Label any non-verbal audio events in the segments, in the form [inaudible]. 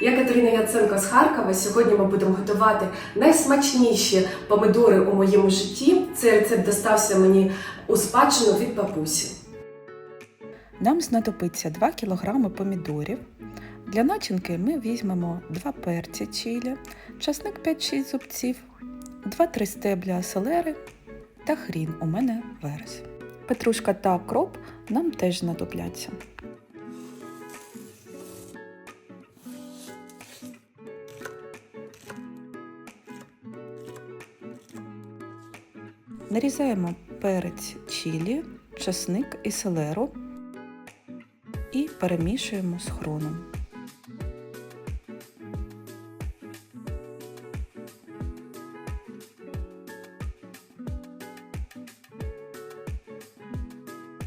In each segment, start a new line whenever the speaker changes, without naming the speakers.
Я Катерина Яценко з Харкова. Сьогодні ми будемо готувати найсмачніші помидори у моєму житті. Цей рецепт достався мені у спадщину від бабусі.
Нам знадобиться 2 кг помідорів. Для начинки ми візьмемо 2 перці чилі, часник 5-6 зубців, 2-3 стебля селери та хрін у мене верес. Петрушка та кроп нам теж знадобляться. Нарізаємо перець чилі, часник і селеру і перемішуємо з хроном.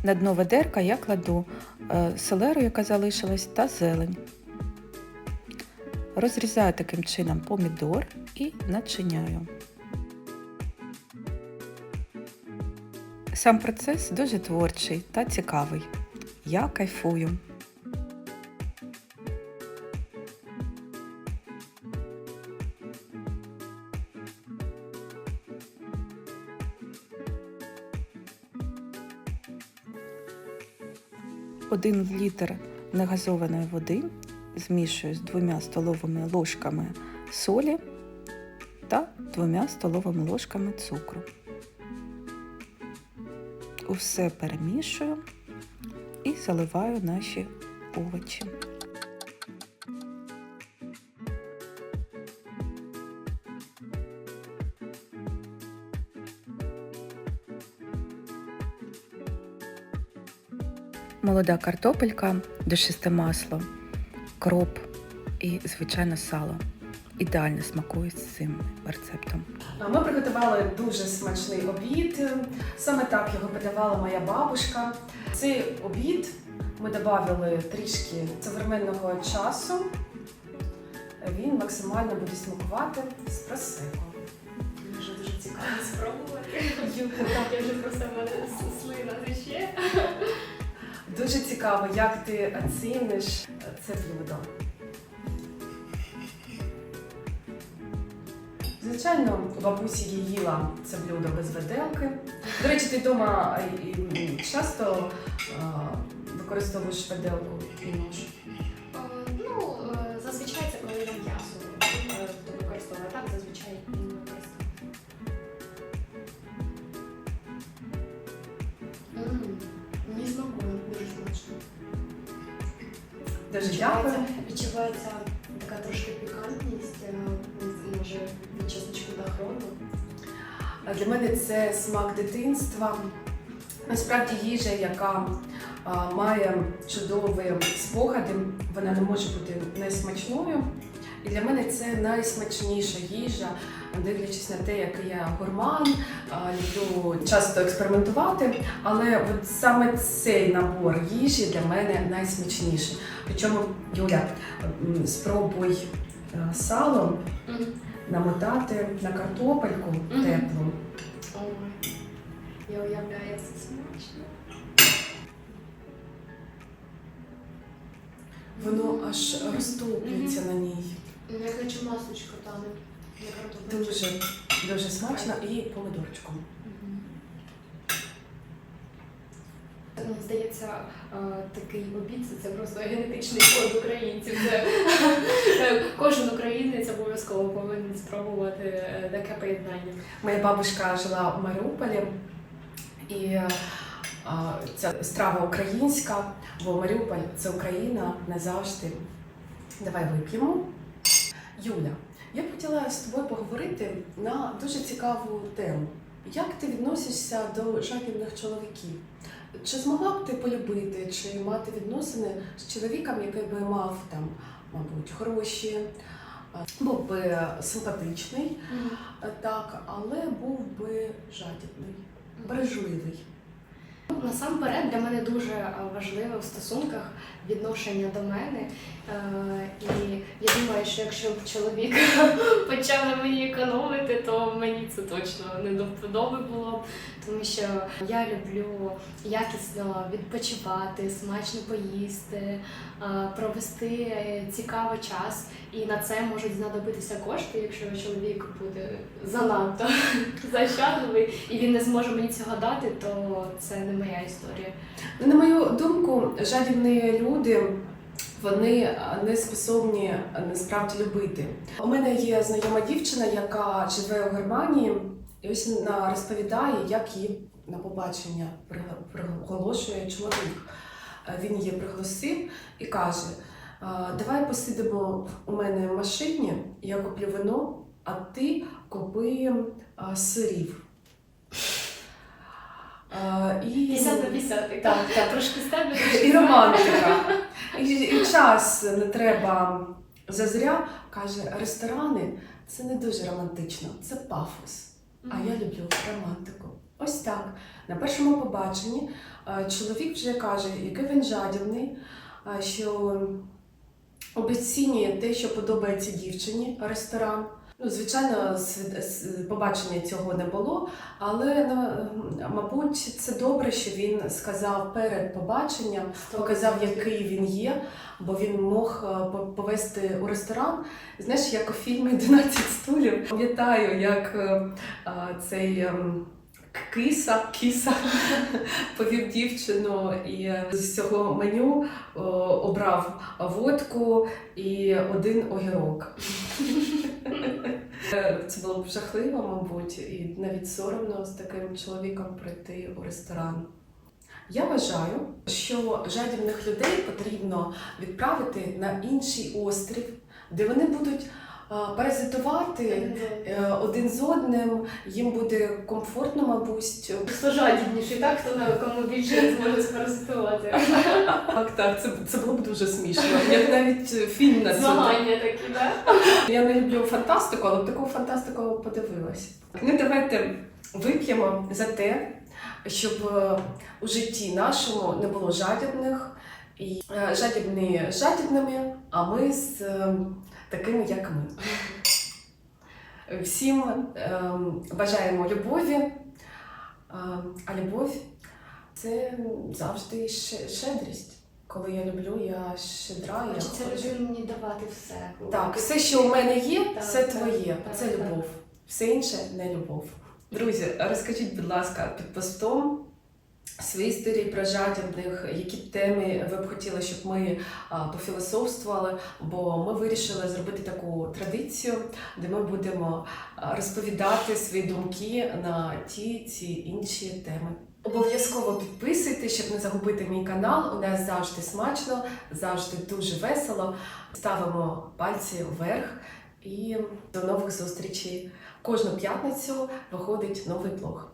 На дно ведерка я кладу е, селеру, яка залишилась, та зелень. Розрізаю таким чином помідор і начиняю. Сам процес дуже творчий та цікавий. Я кайфую. Один літр негазованої води змішую з двома столовими ложками солі та двома столовими ложками цукру. Усе перемішую і заливаю наші овочі. Молода картопелька, душисте масло, кроп і, звичайно, сало. Ідеально смакує з цим рецептом.
Ми приготували дуже смачний обід. Саме так його подавала моя бабушка. Цей обід ми додали трішки современного часу. Він максимально буде смакувати з просеко.
Дуже дуже цікаво спробувати. Я вже просто мене слина тече.
Дуже цікаво, як ти оціниш це блюдо. Звичайно, бабусі я їла це блюдо без виделки. До речі, ти вдома часто використовуєш виделку і нож.
Е, Ну, е, зазвичай це коли я м'ясо е, використовую, а так зазвичай не використовую. Мені смакує, дуже смачно.
Дуже дякую.
Відчувається,
Для мене це смак дитинства. Насправді їжа, яка а, має чудові спогади, вона не може бути найсмачною. І для мене це найсмачніша їжа, дивлячись на те, який я гурман, люблю часто експериментувати. Але от саме цей набор їжі для мене найсмачніший. Причому, Юля, спробуй е, сало. Намотати на картопельку
Мгм.
теплу.
Ой, Я уявляю, як це смачно.
Воно аж розтоплюється на ній.
Ну, Я хочу масочку там на картоплю.
Дуже, дуже смачно і помидорчиком.
Мгм. Ну, Здається, е, такий обід це- просто генетичний код українців. Е, [laughs] кожен українець обов'язково повинен спробувати е, таке поєднання.
Моя бабушка жила у Маріуполі, і ця страва українська, бо Маріуполь це Україна назавжди. Давай вип'ємо. Юля, я б хотіла з тобою поговорити на дуже цікаву тему. Як ти відносишся до жадібних чоловіків? Чи змогла б ти полюбити, чи мати відносини з чоловіком, який би мав там, мабуть, гроші, був би симпатичний, а, так, але був би жадібний, бережливий?
Насамперед для мене дуже важливе в стосунках відношення до мене. Е, І я думаю, що якщо б чоловік [laughs] почав на мені економити, то мені це точно не до вподоби було. Тому що я люблю якісно відпочивати, смачно поїсти, провести цікавий час. І на це можуть знадобитися кошти, якщо чоловік буде занадто [laughs] защадливий і він не зможе мені цього дати, то це не моя історія.
На мою думку, жадібні люди. Вони не способні насправді любити. У мене є знайома дівчина, яка живе у Германії, і ось вона розповідає, як її на побачення приголошує чоловік. Е, Він її пригласив і каже: Давай посидимо у мене в машині, я куплю вино, а ти купи сирів. І...
50 на 50,
Так, так.
трошки з
І романтика. І, і час не треба зазря. Каже, ресторани це не дуже романтично, це пафос. А я люблю романтику. Ось так. На першому побаченні е, чоловік вже каже, який він жадібний, е, що обіцінює те, що подобається дівчині ресторан. Ну, звичайно, побачення цього не було, але ну, мабуть, це добре, що він сказав перед побаченням, показав, який він є, бо він мог е, повести у ресторан. Знаєш, як у фільмі «12 стулів. Пам'ятаю, як е, е, цей. Киса, кіса [laughs] повів дівчину і з цього меню обрав водку і один огірок. [laughs] Е, Це було б жахливо, мабуть, і навіть соромно з таким чоловіком прийти у ресторан. Я вважаю, що жадібних людей потрібно відправити на інший острів, де вони будуть паразитувати е, один з одним, їм буде комфортно, мабуть.
Хто жадібніший, так? Хто на кому більше [laughs] зможе спаразитувати.
Так, так, це, це було б дуже смішно. Я б навіть фільм на.
Змагання такі, так?
Я не люблю фантастику, але таку фантастику подивилась. Ну, давайте вип'ємо за те, щоб е, у житті нашому не було жадібних і е, жадібні жадібними, а ми з е, такими, як ми. Всім е, бажаємо любові, е, а любов це завжди щедрість. Коли я люблю, я щедра.
Хочеться людині мені давати все.
Так, все, що у мене є, це твоє, це любов. Все інше не любов. Друзі, розкажіть, будь ласка, під постом свої історії про жадібних, які теми ви б хотіли, щоб ми пофілософствували, бо ми вирішили зробити таку традицію, де ми будемо розповідати свої думки на ті ці інші теми. Обов'язково підписуйтесь, щоб не загубити мій канал. У нас завжди смачно, завжди дуже весело. Ставимо пальці вверх і до нових зустрічей. Кожну п'ятницю виходить новий блог.